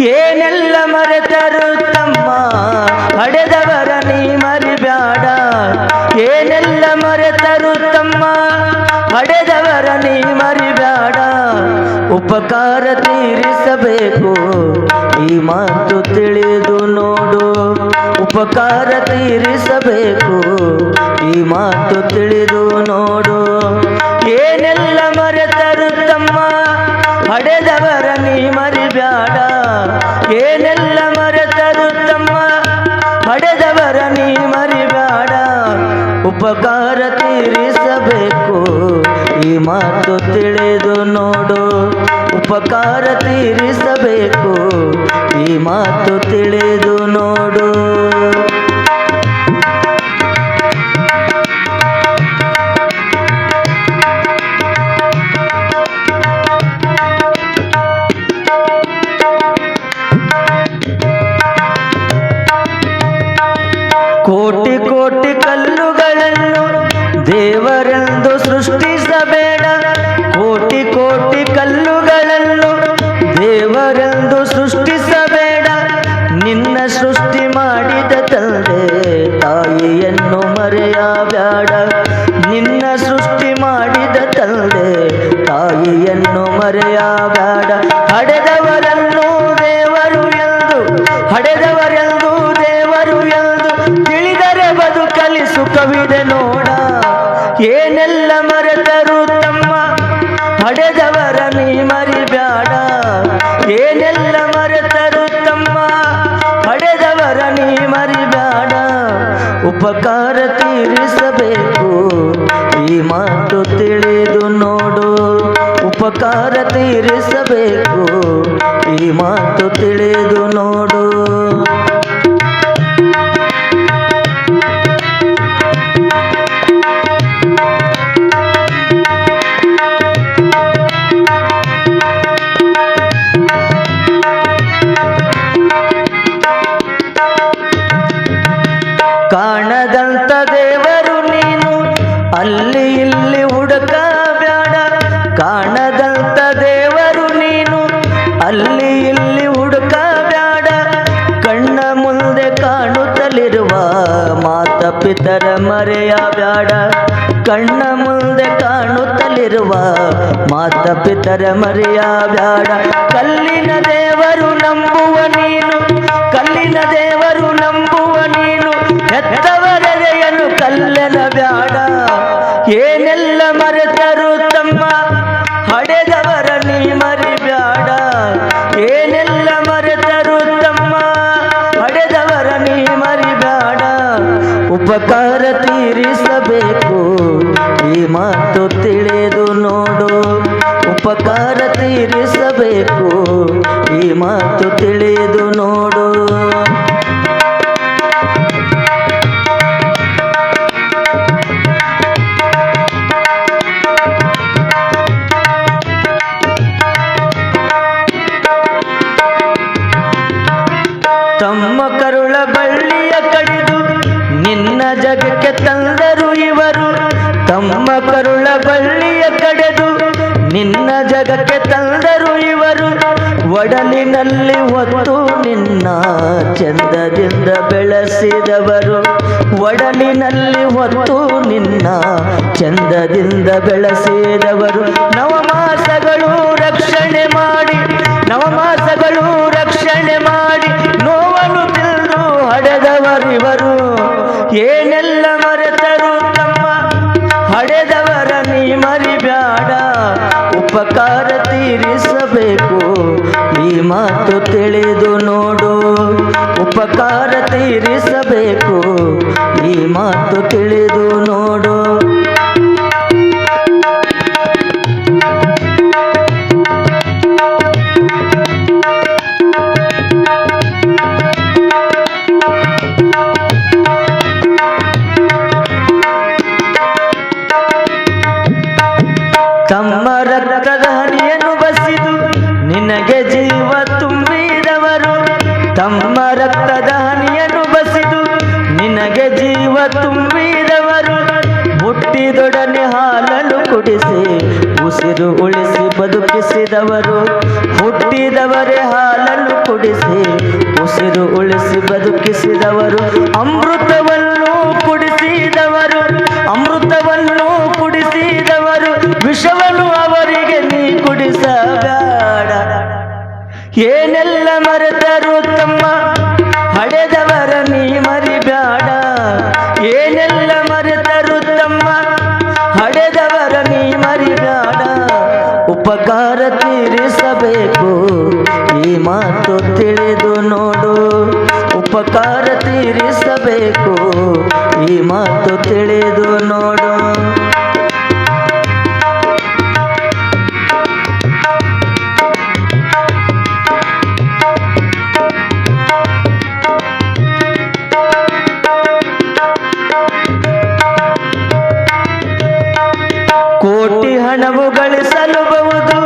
ಏನೆಲ್ಲ ಮರೆತರು ತಮ್ಮ? ಹಡೆದವರ ನೀ ಮರಿಬ್ಯಾಡ. ಏನೆಲ್ಲ ಮರೆತರು ತಮ್ಮ? ಹಡೆದವರ ನೀ ಮರಿಬ್ಯಾಡ. ಉಪಕಾರ ತೀರಿಸಬೇಕು. ಈ ಮಾತು ತಿಳಿದು ನೋಡು. ಉಪಕಾರ ತೀರಿಸಬೇಕು. ಈ ಮಾತು ತಿಳಿದು ಉಪಕಾರ ತೀರಿಸಬೇಕು. ಈ ಮಾತು ತಿಳಿದು ನೋಡು. ಕೋಟಿ ಕೋಟಿ ಕಲ್ಲುಗಳನ್ನು ದೇವರೆಂದು ಹಡೆದವರನ್ನು ದೇವರು ಎಂದು, ಹಡೆದವರೆಂದು ದೇವರು ಎಂದು ತಿಳಿದರೆ ಬದುಕಲಿ ಸುಖವಿದೆ ನೋಡ. ಏನೆಲ್ಲ ಮರೆತರು ತಮ್ಮ ಹಡೆದವರ ನೀ ಮರಿಬ್ಯಾಡ ಏನೆಲ್ಲ ಮರೆತರು ತಮ್ಮ ಹಡೆದವರ ನೀ ಮರಿಬ್ಯಾಡ ಉಪಕಾರ ತೀರಿಸಬೇಕು, ಈ ಮಾತು ತಿಳಿದು ನೋಡು. ಉಪಕಾರ ತೀರಿಸಬೇಕು ಈ ಮಾತು ತಿಳಿದು ನೋಡು. ಮಾತ ಪಿತರ ಮರೆಯ ಬ್ಯಾಡ. ಕಣ್ಣ ಮುಂದೆ ಕಾಣುತ್ತಲಿರುವ ಮಾತ ಪಿತರ ಮರೆಯಬೇಡ ಕಲ್ಲಿನ ದೇವರು ನಂಬುವ ನೀನು, ಕಲ್ಲಿನ ದೇವರು ನಂಬುವ ನೀನು ಹೆತ್ತವರೆಯನ್ನು ಕಲ್ಲನ ಬ್ಯಾಡ. ಏನೆಲ್ಲ ಮರೆತರು ಉಪಕಾರ ನಿನ್ನ ಜಗಕ್ಕೆ ತಂದರು ಇವರು. ಒಡಲಿನಲ್ಲಿ ಹೊತ್ತು ನಿನ್ನ ಚಂದದಿಂದ ಬೆಳೆಸಿದವರು. ಒಡಲಿನಲ್ಲಿ ಹೊತ್ತು ನಿನ್ನ ಚಂದದಿಂದ ಬೆಳೆಸಿದವರು. ನವಮಾಸಗಳು ರಕ್ಷಣೆ ಮಾಡಿ, ನವಮಾಸಗಳು ರಕ್ಷಣೆ ಮಾಡಿ ನೋವನ್ನು ತಿಳಿದು ಹಡೆದವರಿವರು. ಏನೆಲ್ಲ ಮರೆತರು ಮಾತು ತಿಳಿದು ನೋಡು ಉಪಕಾರ ತೀರಿಸಬೇಕು. ಈ ಮಾತು ತಿಳಿದು ನೋಡು. ಉಸಿರು ಹುಟ್ಟಿದವರೇ ಹಾಲನ್ನು ಕುಡಿಸಿ, ಉಸಿರು ಉಳಿಸಿ ಬದುಕಿಸಿದವರು, ಅಮೃತವನ್ನು ಕುಡಿಸಿದವರು ಅಮೃತವನ್ನು ಕುಡಿಸಿದವರು, ವಿಷವನ್ನು ಅವರಿಗೆ ನೀ ಕುಡಿಸಬೇಡ. ಏನೆಲ್ಲ ಉಪಕಾರ ತೀರಿಸಬೇಕು. ಈ ಮಾತು ತಿಳಿದು ನೋಡು. ಕೋಟಿ ಹಣವು ಗಳಿಸಲು ಬಹುದು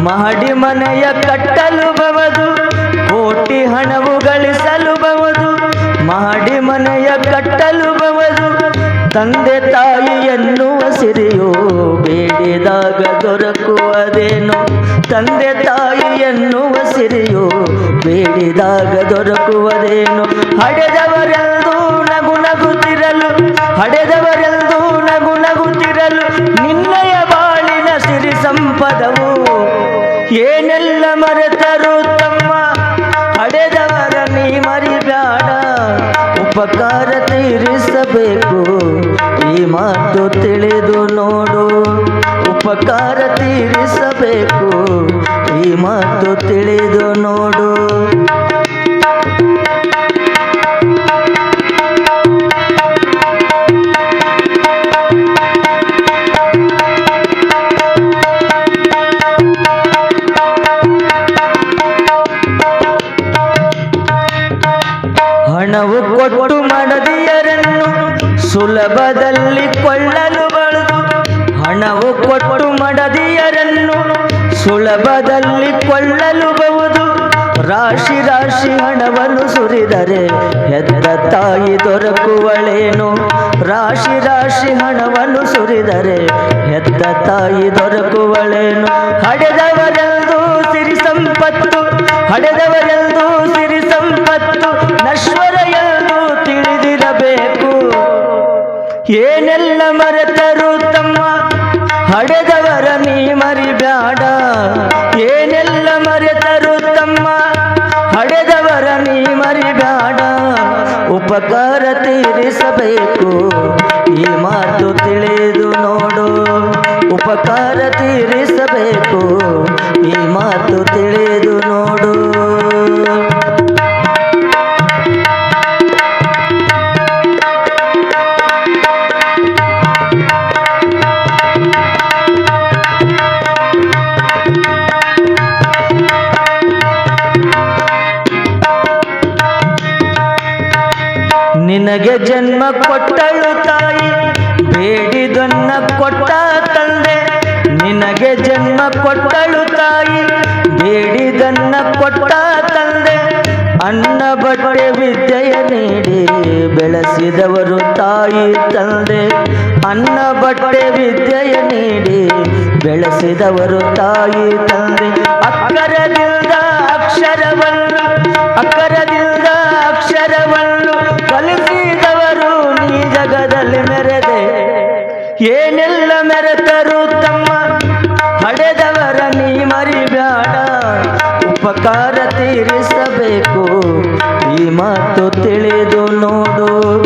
ಮಹಡಿ ಮನೆಯ ಕಟ್ಟಲು ಬಹುದು ಕೋಟಿ ಹಣವು ಗಳಿಸಲು ಬವದು ಮಾಡಿ ಮನೆಯ ಕಟ್ಟಲು ಬವದು ತಂದೆ ತಾಯಿ ಎನ್ನುವ ಸಿರಿಯು ಬೇಡಿದಾಗ ದೊರಕುವುದೇನು? ತಂದೆ ತಾಯಿ ಎನ್ನುವ ಸಿರಿಯು ಬೇಡಿದಾಗ ದೊರಕುವುದೇನು? ಹಡೆದವರೆಂದು ನಗು ನಗುತ್ತಿರಲು, ಹಡೆದವರೆಂದು ನಗು ನಗುತ್ತಿರಲು ನಿನ್ನಯ ಬಾಳಿನ ಸಿರಿ ಸಂಪದವು ಏನೆಲ್ಲ ಮರೆತರು ತಮ್ಮ ಉಪಕಾರ ತೀರಿಸಬೇಕು. ಈ ಮಾತು ತಿಳಿದು ನೋಡು. ಉಪಕಾರ ತೀರಿಸಬೇಕು. ಈ ಮಾತು ತಿಳಿದು ನೋಡು. ಹಣವು ಕೊಟ್ಟು ಮಡದಿಯರನ್ನು ಸುಲಭದಲ್ಲಿ ಕೊಳ್ಳಲು ಬಳುದು, ಹಣವು ಕೊಟ್ಟು ಮಡದಿಯರನ್ನು ಸುಲಭದಲ್ಲಿ ಕೊಳ್ಳಲು ಬಹುದು. ರಾಶಿ ರಾಶಿ ಹಣವನ್ನು ಸುರಿದರೆ ಹೆದ್ದ ತಾಯಿ ದೊರಕುವಳೇನು? ರಾಶಿ ರಾಶಿ ಹಣವನ್ನು ಸುರಿದರೆ ಹೆದ್ದ ತಾಯಿ ದೊರಕುವಳೇನು? ಹಡೆದವರೆಂದು ಸಿರಿ ಸಂಪತ್ತು, ಹಡೆದವರೆಂದು ಸಿರಿ ಸಂಪತ್ತು ಏನೆಲ್ಲ ಮರೆತರು ತಮ್ಮ ಹಡೆದವರ ನೀ ಮರಿಬೇಡ ಏನೆಲ್ಲ ಮರೆತರು ತಮ್ಮ ಹಡೆದವರ ನೀ ಮರಿಬೇಡ ಉಪಕಾರ ತೀರಿಸಬೇಕು, ಈ ಮಾತು ತಿಳಿದು ನೋಡು. ಉಪಕಾರ ತೀರಿಸಬೇಕು, ಈ ಮಾತು ತಿಳಿದು ನೋಡು. ನಿನಗೆ ಜನ್ಮ ಕೊಟ್ಟಳು ತಾಯಿ, ಬೇಡಿದನ್ನ ಕೊಟ್ಟ ತಂದೆ. ನಿನಗೆ ಜನ್ಮ ಕೊಟ್ಟಳು ತಾಯಿ, ಬೇಡಿದನ್ನ ಕೊಟ್ಟ ತಂದೆ. ಅನ್ನ ಬಟ್ಟೆ ವಿದ್ಯೆಯ ನೀಡಿ ಬೆಳೆಸಿದವರು ತಾಯಿ ತಂದೆ. ಅನ್ನ ಬಟ್ಟೆ ವಿದ್ಯೆಯ ನೀಡಿ ಬೆಳೆಸಿದವರು ತಾಯಿ ತಂದೆ. ಅಕ್ಕರದಿಂದ ಅಕ್ಷರವನ್ನು ಅಕ್ಕರದಿಂದ ಮೆರೆದೆ. ಏನೆಲ್ಲ ಮೆರೆತರು ತಮ್ಮ ಹಡೆದವರ ನೀ ಮರಿಬೇಡ ಉಪಕಾರ ತೀರಿಸಬೇಕು. ಈ ಮಾತು ತಿಳಿದು ನೋಡು.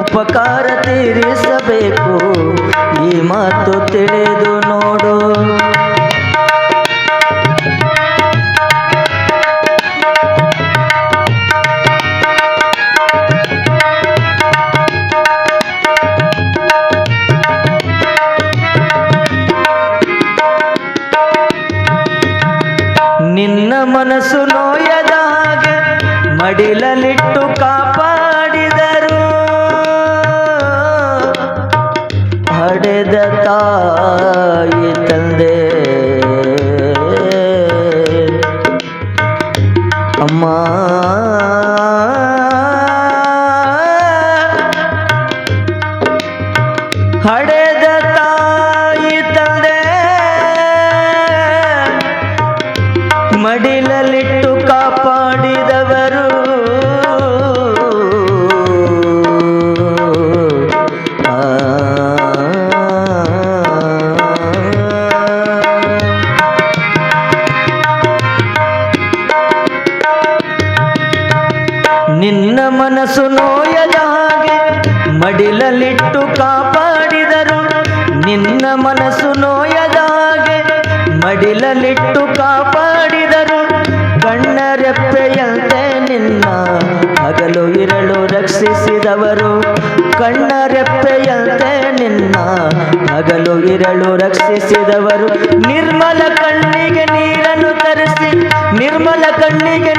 ಉಪಕಾರ ತೀರಿಸಬೇಕು. ಈ ಮಾತು ತಿಳಿದು ನೋಡು. ಮಡಿಲಲಿಟ್ಟು ಕಾಪಾಡಿದವರು. ನಿನ್ನ ಮನಸ್ಸು ನೋಯದ ಹಾಗೆ ಮಡಿಲಲಿಟ್ಟು ಕಾಪಾಡಿದರು. ನಿನ್ನ ಮನಸ್ಸು ನೋಯದ ಹಾಗೆ ಮಡಿಲಲ್ಲಿಟ್ಟು ಕಾಪಾಡಿದರು. ಕಣ್ಣರೆಪ್ಪೆಯಂತೆ ನಿನ್ನ ಹಗಲು ಇರಳು ರಕ್ಷಿಸಿದವರು. ಕಣ್ಣರೆಪ್ಪೆಯಂತೆ ನಿನ್ನ ಹಗಲು ಇರಳು ರಕ್ಷಿಸಿದವರು. ನಿರ್ಮಲ ಕಣ್ಣಿಗೆ ನೀರನ್ನು ತರಿಸಿ, ನಿರ್ಮಲ ಕಣ್ಣಿಗೆ